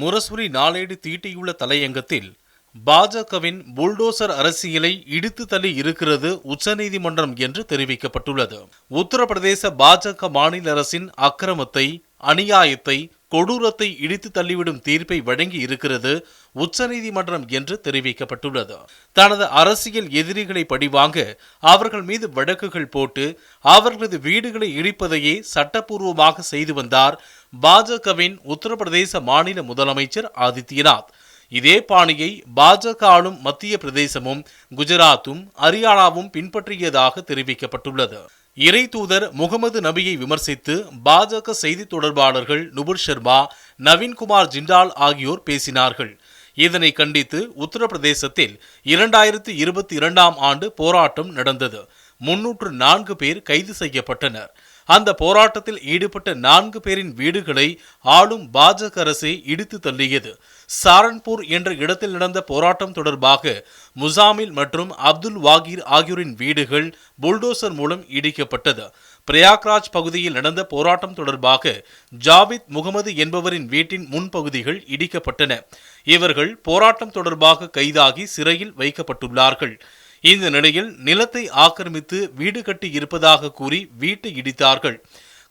முரசொலி நாளேடு தீட்டியுள்ள தலையங்கத்தில் பாஜகவின் புல்டோசர் அரசியலை இடித்து தள்ளி இருக்கிறது உச்சநீதிமன்றம் என்று தெரிவிக்கப்பட்டுள்ளது. உத்தரப்பிரதேச பாஜக மாநில அரசின் அக்கிரமத்தை அநியாயத்தை கொடூரத்தை இடித்து தள்ளிவிடும் தீர்ப்பை வழங்கி இருக்கிறது உச்சநீதிமன்றம் என்று தெரிவிக்கப்பட்டுள்ளது. தனது அரசியல் எதிரிகளை பழிவாங்க அவர்கள் மீது வழக்குகள் போட்டு அவர்களது வீடுகளை இடிப்பதையே சட்டப்பூர்வமாக செய்து வந்தார் பாஜகவின் உத்தரப்பிரதேச மாநில முதலமைச்சர் ஆதித்யநாத். இதே பாணியை பாஜக ஆளும் மத்திய பிரதேசமும் குஜராத்தும் ஹரியானாவும் பின்பற்றியதாக தெரிவிக்கப்பட்டுள்ளது. இறை தூதர் முகமது நபியை விமர்சித்து பாஜக செய்தி தொடர்பாளர்கள் நுபுர் சர்மா நவீன்குமார் ஜிண்டால் ஆகியோர் பேசினார்கள். இதனை கண்டித்து உத்தரப்பிரதேசத்தில் இரண்டாயிரத்தி இருபத்தி இரண்டாம் ஆண்டு போராட்டம் நடந்தது. முன்னூற்று நான்கு பேர் கைது செய்யப்பட்டனர். அந்த போராட்டத்தில் ஈடுபட்ட நான்கு பேரின் வீடுகளை ஆளும் பாஜக அரசே இடித்து தள்ளியது. சாரன்பூர் என்ற இடத்தில் நடந்த போராட்டம் தொடர்பாக முசாமில் மற்றும் அப்துல் வாகீர் ஆகியோரின் வீடுகள் புல்டோசர் மூலம் இடிக்கப்பட்டது. பிரயாக்ராஜ் பகுதியில் நடந்த போராட்டம் தொடர்பாக ஜாவித் முகமது என்பவரின் வீட்டின் முன்பகுதிகள் இடிக்கப்பட்டன. இவர்கள் போராட்டம் தொடர்பாக கைதாகி சிறையில் வைக்கப்பட்டுள்ளார்கள். இந்த நிலையில் நிலத்தை ஆக்கிரமித்து வீடு கட்டி இருப்பதாக கூறி வீட்டை இடித்தார்கள்.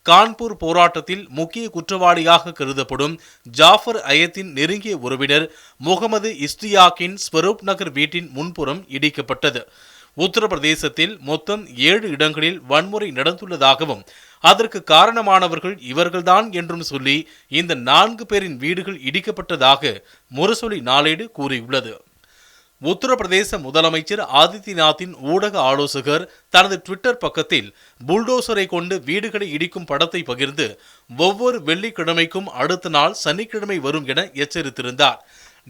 கான்பூர் போராட்டத்தில் முக்கிய குற்றவாளியாக கருதப்படும் ஜாஃபர் அயத்தின் நெருங்கிய உறவினர் முகமது இஸ்தியாக்கின் ஸ்வரூப் நகர் வீட்டின் முன்புறம் இடிக்கப்பட்டது. உத்தரப்பிரதேசத்தில் மொத்தம் ஏழு இடங்களில் வன்முறை நடந்துள்ளதாகவும் அதற்கு காரணமானவர்கள் இவர்கள்தான் என்றும் சொல்லி இந்த நான்கு பேரின் வீடுகள் இடிக்கப்பட்டதாக முரசொலி நாளேடு கூறியுள்ளது. உத்தரப்பிரதேச முதலமைச்சர் ஆதித்யநாத்தின் ஊடக ஆலோசகர் தனது ட்விட்டர் பக்கத்தில் புல்டோசரை கொண்டு வீடுகளை இடிக்கும் படத்தை பகிர்ந்து ஒவ்வொரு வெள்ளிக்கிழமைக்கும் அடுத்த நாள் சனிக்கிழமை வரும் என எச்சரித்திருந்தார்.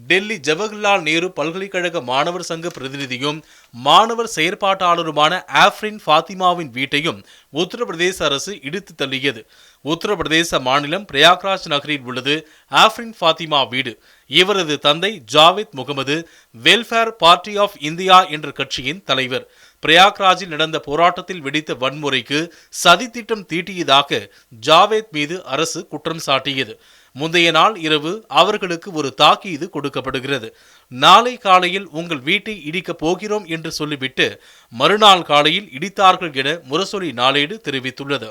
டெல்லி ஜவஹர்லால் நேரு பல்கலைக்கழக மாணவர் சங்க பிரதிநிதியும் மாணவர் செயற்பாட்டாளருமான ஆஃப்ரின் ஃபாத்திமாவின் வீட்டையும் உத்தரப்பிரதேச அரசு இடித்து தள்ளியது. உத்தரப்பிரதேச மாநிலம் பிரயாக்ராஜ் நகரில் உள்ளது ஆஃப்ரின் ஃபாத்திமா வீடு. இவரது தந்தை Javed Mohammed Welfare Party of India என்ற கட்சியின் தலைவர். பிரயாக்ராஜில் நடந்த போராட்டத்தில் வெடித்த வன்முறைக்கு சதித்திட்டம் தீட்டியதாக ஜாவேத் மீது அரசு குற்றம் சாட்டியது. முந்தைய நாள் இரவு அவர்களுக்கு ஒரு தாக்கீது கொடுக்கப்படுகிறது. நாளை காலையில் உங்கள் வீட்டை இடிக்கப் போகிறோம் என்று சொல்லிவிட்டு மறுநாள் காலையில் இடித்தார்கள் என முரசொலி நாளேடு தெரிவித்துள்ளது.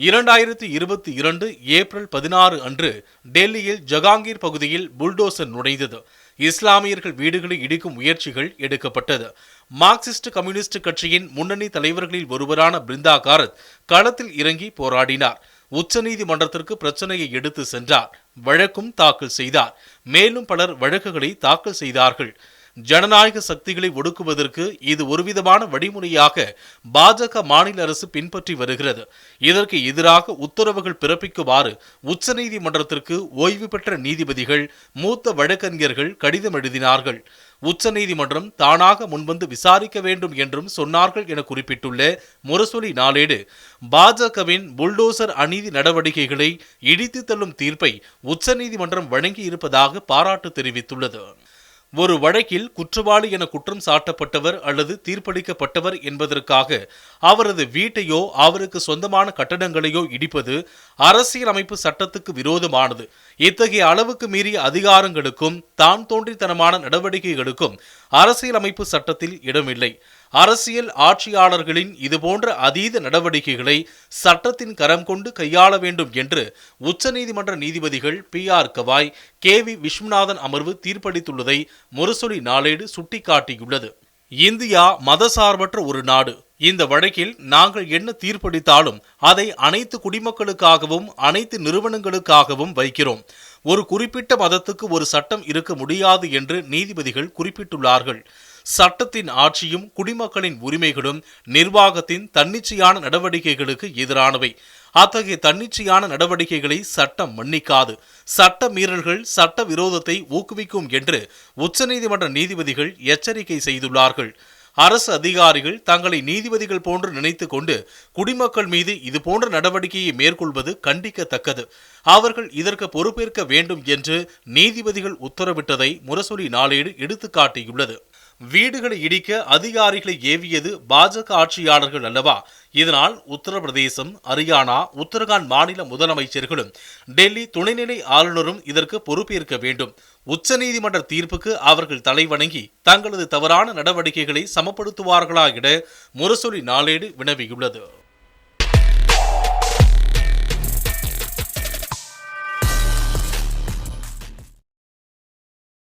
இரண்டாயிரத்தி இருபத்தி இரண்டு ஏப்ரல் பதினாறு அன்று டெல்லியில் ஜகாங்கீர் பகுதியில் புல்டோசர் நுழைந்தது. இஸ்லாமியர்கள் வீடுகளை இடிக்கும் முயற்சிகள் எடுக்கப்பட்டது. மார்க்சிஸ்ட் கம்யூனிஸ்ட் கட்சியின் முன்னணி தலைவர்களில் ஒருவரான பிருந்தா காரத் களத்தில் இறங்கி போராடினார். உச்சநீதிமன்றத்திற்கு பிரச்சனையை எடுத்து சென்றார். வழக்கும் தாக்கல் செய்தார். மேலும் பலர் வழக்குகளை தாக்கல் செய்தார்கள். ஜனநாயக சக்திகளை ஒடுக்குவதற்கு இது ஒருவிதமான வழிமுறையாக பாஜக மாநில அரசு பின்பற்றி வருகிறது. இதற்கு எதிராக உத்தரவுகள் பிறப்பிக்குமாறு உச்சநீதிமன்றத்திற்கு ஓய்வு பெற்ற நீதிபதிகள் மூத்த வழக்கறிஞர்கள் கடிதம் எழுதினார்கள். உச்சநீதிமன்றம் தானாக முன்வந்து விசாரிக்க வேண்டும் என்றும் சொன்னார்கள் என குறிப்பிட்டுள்ள முரசொலி நாளேடு பாஜகவின் புல்டோசர் அநீதி நடவடிக்கைகளை இடித்து தள்ளும் தீர்ப்பை உச்சநீதிமன்றம் வழங்கியிருப்பதாக பாராட்டு தெரிவித்துள்ளது. ஒரு வழக்கில் குற்றவாளி என குற்றம் சாட்டப்பட்டவர் அல்லது தீர்ப்பளிக்கப்பட்டவர் என்பதற்காக அவரது வீட்டையோ அவருக்கு சொந்தமான கட்டடங்களையோ இடிப்பது அரசியலமைப்பு சட்டத்துக்கு விரோதமானது. இத்தகைய அளவுக்கு மீறிய அதிகாரங்களுக்கும் தான் தோன்றித்தனமான நடவடிக்கைகளுக்கும் அரசியலமைப்பு சட்டத்தில் இடமில்லை. அரசியல் ஆட்சியாளர்களின் இதுபோன்ற அதீத நடவடிக்கைகளை சட்டத்தின் கரம் கொண்டு கையாள வேண்டும் என்று உச்சநீதிமன்ற நீதிபதிகள் B R Gavai K V Viswanathan அமர்வு தீர்ப்பளித்துள்ளதை முரசொலி நாளேடு சுட்டிக்காட்டியுள்ளது. இந்தியா மதசார்பற்ற ஒரு நாடு. இந்த வழக்கில் நாங்கள் என்ன தீர்ப்பளித்தாலும் அதை அனைத்து குடிமக்களுக்காகவும் அனைத்து நிறுவனங்களுக்காகவும் வைக்கிறோம். ஒரு குறிப்பிட்ட மதத்துக்கு ஒரு சட்டம் இருக்க முடியாது என்று நீதிபதிகள் குறிப்பிட்டுள்ளார்கள். சட்டத்தின் ஆட்சியும் குடிமக்களின் உரிமைகளும் நிர்வாகத்தின் தன்னிச்சையான நடவடிக்கைகளுக்கு எதிரானவை. அத்தகைய தன்னிச்சையான நடவடிக்கைகளை சட்டம் மன்னிக்காது. சட்ட மீறல்கள் சட்ட விரோதத்தை ஊக்குவிக்கும் என்று உச்சநீதிமன்ற நீதிபதிகள் எச்சரிக்கை செய்துள்ளார்கள். அரசு அதிகாரிகள் தங்களை நீதிபதிகள் போன்று நினைத்து கொண்டு குடிமக்கள் மீது இது போன்ற நடவடிக்கையை மேற்கொள்வது கண்டிக்கத்தக்கது. அவர்கள் இதற்கு பொறுப்பேற்க வேண்டும் என்று நீதிபதிகள் உத்தரவிட்டதை முரசொலி நாளேடு எடுத்துக்காட்டியுள்ளது. வீடுகளை இடிக்க அதிகாரிகளை ஏவியது பாஜக ஆட்சியாளர்கள் அல்லவா? இதனால் உத்தரப்பிரதேசம் ஹரியானா உத்தரகாண்ட் மாநில முதலமைச்சர்களும் டெல்லி துணைநிலை ஆளுநரும் இதற்கு பொறுப்பேற்க வேண்டும். உச்சநீதிமன்ற தீர்ப்புக்கு அவர்கள் தலைவணங்கி தங்களது தவறான நடவடிக்கைகளை சமப்படுத்துவார்களா என முரசொலி நாளேடு வினவியுள்ளது.